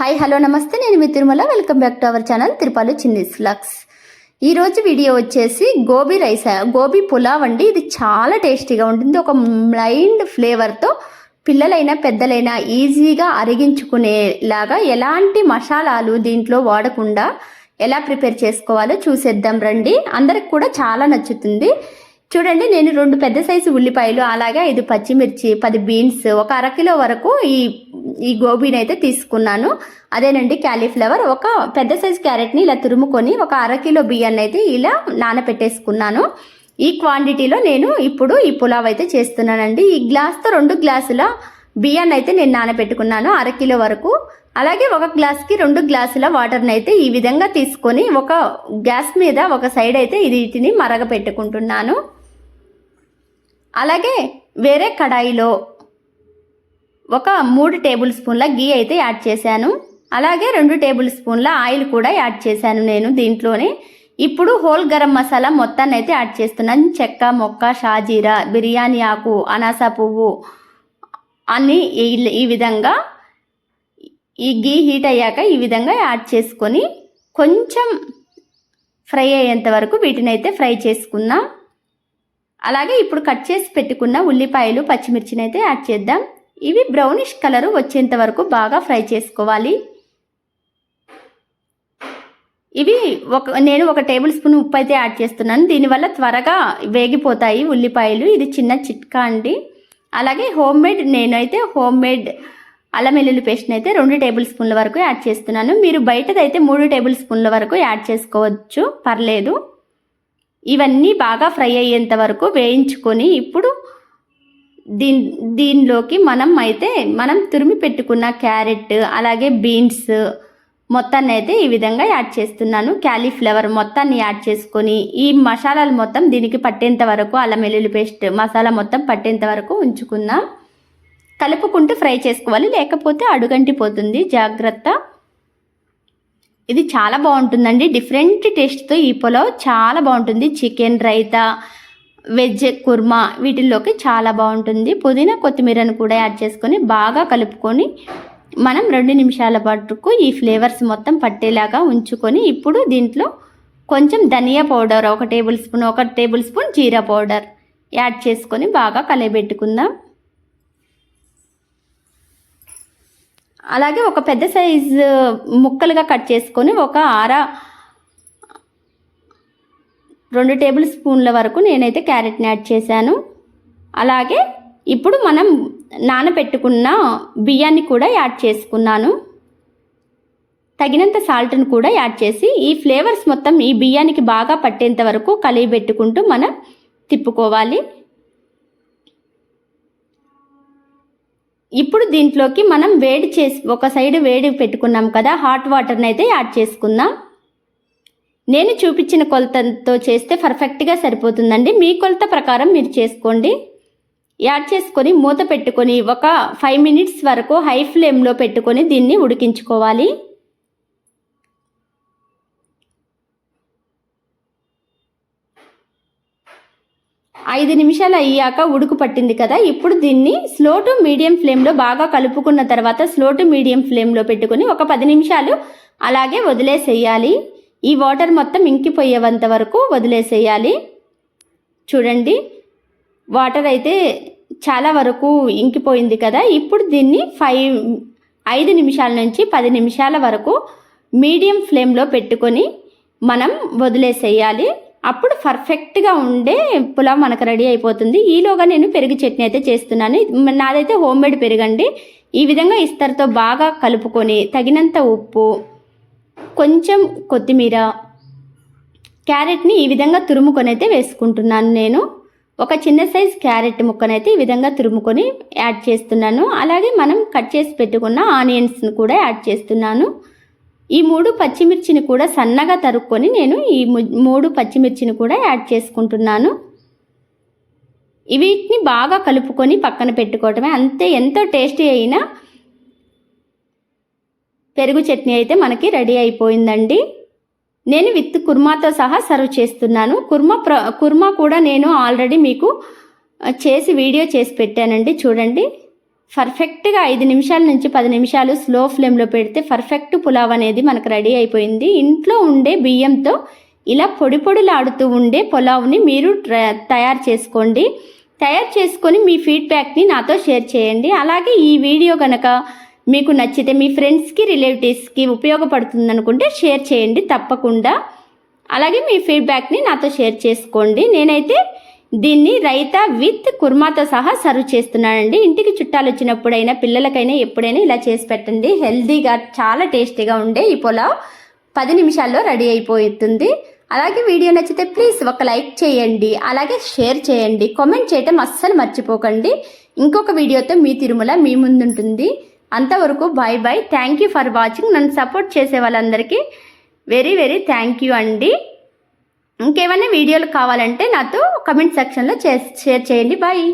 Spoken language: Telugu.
హాయ్ హలో నమస్తే. నేను మీ Tirumala. Welcome back to our channel Tirupati Chinni Lux ఈరోజు వీడియో వచ్చేసి గోబీ రైస్ గోబీ పులావ్ అండి. ఇది చాలా టేస్టీగా ఉంటుంది. ఒక మైండ్ ఫ్లేవర్తో పిల్లలైనా పెద్దలైనా ఈజీగా అరిగించుకునేలాగా ఎలాంటి మసాలాలు దీంట్లో వాడకుండా ఎలా ప్రిపేర్ చేసుకోవాలో చూసేద్దాం రండి. అందరికి కూడా చాలా నచ్చుతుంది. చూడండి నేను రెండు పెద్ద సైజు ఉల్లిపాయలు అలాగే ఐదు పచ్చిమిర్చి పది బీన్స్ ఒక అరకిలో వరకు ఈ ఈ గోబీని అయితే తీసుకున్నాను. అదేనండి క్యాలీఫ్లవర్. ఒక పెద్ద సైజు క్యారెట్ని ఇలా తురుముకొని ఒక అరకిలో బియ్యాన్ని అయితే ఇలా నానపెట్టేసుకున్నాను. ఈ క్వాంటిటీలో నేను ఇప్పుడు ఈ పులావ్ అయితే చేస్తున్నానండి. ఈ గ్లాస్తో రెండు గ్లాసుల బియ్యాన్ని అయితే నేను నానబెట్టుకున్నాను అరకిలో వరకు. అలాగే ఒక గ్లాస్కి రెండు గ్లాసుల వాటర్ని అయితే ఈ విధంగా తీసుకొని ఒక గ్యాస్ మీద ఒక సైడ్ అయితే ఇది వీటిని మరగ పెట్టుకుంటున్నాను అలాగే వేరే కడాయిలో ఒక మూడు టేబుల్ స్పూన్ల గీ అయితే యాడ్ చేశాను. అలాగే రెండు టేబుల్ స్పూన్ల ఆయిల్ కూడా యాడ్ చేశాను నేను దీంట్లోనే. ఇప్పుడు హోల్ గరం మసాలా మొత్తాన్ని అయితే యాడ్ చేస్తున్నాను. చెక్క మొక్క షాజీరా బిర్యానీ ఆకు అనాస పువ్వు అన్నీ ఈ- విధంగా ఈ గీ హీట్ అయ్యాక ఈ విధంగా యాడ్ చేసుకొని కొంచెం ఫ్రై అయ్యేంత వరకు వీటిని అయితే ఫ్రై చేసుకుందాం. అలాగే ఇప్పుడు కట్ చేసి పెట్టుకున్న ఉల్లిపాయలు పచ్చిమిర్చిని అయితే యాడ్ చేద్దాం. ఇవి బ్రౌనిష్ కలరు వచ్చేంత వరకు బాగా ఫ్రై చేసుకోవాలి. ఇవి ఒక నేను ఒక టేబుల్ స్పూన్ ఉప్పు అయితే యాడ్ చేస్తున్నాను. దీనివల్ల త్వరగా వేగిపోతాయి ఉల్లిపాయలు. ఇది చిన్న చిట్కా అండి. అలాగే హోమ్ మేడ్ నేనైతే హోమ్ మేడ్ అల్లం వెల్లుల్లి పేస్ట్ని అయితే రెండు టేబుల్ స్పూన్ల వరకు యాడ్ చేస్తున్నాను. మీరు బయటదైతే మూడు టేబుల్ స్పూన్ల వరకు యాడ్ చేసుకోవచ్చు. పర్లేదు. ఇవన్నీ బాగా ఫ్రై అయ్యేంత వరకు వేయించుకొని ఇప్పుడు దీన్ దీనిలోకి మనం అయితే మనం తురిమి పెట్టుకున్న క్యారెట్ అలాగే బీన్స్ మొత్తాన్ని అయితే ఈ విధంగా యాడ్ చేస్తున్నాను. క్యాలీఫ్లవర్ మొత్తాన్ని యాడ్ చేసుకొని ఈ మసాలాలు మొత్తం దీనికి పట్టేంత వరకు అల్లం వెల్లుల్లి పేస్ట్ మసాలా మొత్తం పట్టేంత వరకు ఉంచుకుందాం కలుపుకుంటూ ఫ్రై చేసుకోవాలి లేకపోతే అడుగంటిపోతుంది. జాగ్రత్త. ఇది చాలా బాగుంటుందండి. డిఫరెంట్ టేస్ట్తో ఈ పులావ్ చాలా బాగుంటుంది. చికెన్ రైతా వెజ్ కుర్మా వీటిల్లోకి చాలా బాగుంటుంది. పుదీనా కొత్తిమీరను కూడా యాడ్ చేసుకొని బాగా కలుపుకొని మనం రెండు నిమిషాల పాటుకు ఈ ఫ్లేవర్స్ మొత్తం పట్టేలాగా ఉంచుకొని ఇప్పుడు దీంట్లో కొంచెం ధనియా పౌడర్ ఒక టేబుల్ స్పూన్ ఒక టేబుల్ స్పూన్ జీరా పౌడర్ యాడ్ చేసుకొని బాగా కలయబెట్టుకుందాం. అలాగే ఒక పెద్ద సైజు ముక్కలుగా కట్ చేసుకొని ఒక ఆర రెండు టేబుల్ స్పూన్ల వరకు నేనైతే క్యారెట్ని యాడ్ చేశాను. అలాగే ఇప్పుడు మనం నానబెట్టుకున్న బియ్యాన్ని కూడా యాడ్ చేసుకున్నాను. తగినంత సాల్ట్ను కూడా యాడ్ చేసి ఈ ఫ్లేవర్స్ మొత్తం ఈ బియ్యానికి బాగా పట్టేంత వరకు కలిగిపెట్టుకుంటూ మనం తిప్పుకోవాలి. ఇప్పుడు దీంట్లోకి మనం వేడి చేసి ఒక సైడ్ వేడి పెట్టుకున్నాం కదా హాట్ వాటర్ని అయితే యాడ్ చేసుకుందాం. నేను చూపించిన కొలతతో చేస్తే పర్ఫెక్ట్గా సరిపోతుందండి. మీ కొలత ప్రకారం మీరు చేసుకోండి. యాడ్ చేసుకొని మూత పెట్టుకొని ఒక ఫైవ్ మినిట్స్ వరకు హై ఫ్లేమ్లో పెట్టుకొని దీన్ని ఉడికించుకోవాలి. ఐదు నిమిషాలు అయ్యాక ఉడుకు పట్టింది కదా ఇప్పుడు దీన్ని స్లో టు మీడియం ఫ్లేమ్లో బాగా కలుపుకున్న తర్వాత స్లో టు మీడియం ఫ్లేమ్లో పెట్టుకొని ఒక పది నిమిషాలు అలాగే వదిలేసేయాలి. ఈ వాటర్ మొత్తం ఇంకిపోయేంత వరకు వదిలేసేయాలి. చూడండి వాటర్ అయితే చాలా వరకు ఇంకిపోయింది కదా ఇప్పుడు దీన్ని ఫైవ్ ఐదు నిమిషాల నుంచి పది నిమిషాల వరకు మీడియం ఫ్లేమ్లో పెట్టుకొని మనం వదిలేసేయాలి. అప్పుడు పర్ఫెక్ట్గా ఉండే పులావ్ మనకు రెడీ అయిపోతుంది. ఈలోగా నేను పెరుగు చట్నీ అయితే చేస్తున్నాను. నాదైతే హోమ్ మేడ్ పెరుగండి ఈ విధంగా ఇస్తారుతో బాగా కలుపుకొని తగినంత ఉప్పు కొంచెం కొత్తిమీర క్యారెట్ని ఈ విధంగా తురుముకొని అయితే వేసుకుంటున్నాను నేను. ఒక చిన్న సైజ్ క్యారెట్ ముక్కనైతే ఈ విధంగా తురుముకొని యాడ్ చేస్తున్నాను. అలాగే మనం కట్ చేసి పెట్టుకున్న ఆనియన్స్ని కూడా యాడ్ చేస్తున్నాను. ఈ మూడు పచ్చిమిర్చిని కూడా సన్నగా తరుక్కొని నేను ఈ ము- మూడు పచ్చిమిర్చిని కూడా యాడ్ చేసుకుంటున్నాను. వీటిని బాగా కలుపుకొని పక్కన పెట్టుకోవటమే. అంతే ఎంతో టేస్టీ అయిన పెరుగు చట్నీ అయితే మనకి రెడీ అయిపోయిందండి. నేను విత్ కుర్మాతో సహా సర్వ్ చేస్తున్నాను. కుర్మా ప్ర కుర్మా కూడా నేను ఆల్రెడీ మీకు చేసి వీడియో చేసి పెట్టానండి. చూడండి. పర్ఫెక్ట్గా ఐదు నిమిషాల నుంచి పది నిమిషాలు స్లో ఫ్లేమ్లో పెడితే పర్ఫెక్ట్ పులావ్ అనేది మనకు రెడీ అయిపోయింది. ఇంట్లో ఉండే బియ్యంతో ఇలా పొడి పొడిలాడుతూ ఉండే పులావ్ని మీరు తయారు చేసుకోండి. తయారు చేసుకొని మీ ఫీడ్బ్యాక్ని నాతో షేర్ చేయండి. అలాగే ఈ వీడియో కనుక మీకు నచ్చితే మీ ఫ్రెండ్స్కి రిలేటివ్స్కి ఉపయోగపడుతుంది అనుకుంటే షేర్ చేయండి తప్పకుండా. అలాగే మీ ఫీడ్బ్యాక్ని నాతో షేర్ చేసుకోండి. నేనైతే దీన్ని రైతా విత్ కుర్మాతో సహా సర్వ్ చేస్తున్నానండి ఇంటికి చుట్టాలు వచ్చినప్పుడైనా పిల్లలకైనా ఎప్పుడైనా ఇలా చేసి పెట్టండి. హెల్దీగా చాలా టేస్టీగా ఉండే ఈ పులావ్ పది నిమిషాల్లో రెడీ అయిపోతుంది. అలాగే వీడియో నచ్చితే ప్లీజ్ ఒక లైక్ చేయండి. అలాగే షేర్ చేయండి. కామెంట్ చేయటం అస్సలు మర్చిపోకండి. ఇంకొక వీడియోతో మీ తిరుమల మీ ముందుంటుంది. అంతవరకు bye bye. Thank you for watching నన్ను సపోర్ట్ చేసే వాళ్ళందరికీ వెరీ వెరీ థ్యాంక్ యూ అండి. ఇంకేమైనా వీడియోలు కావాలంటే నాతో కమెంట్ సెక్షన్లో షేర్ చేయండి. బాయ్.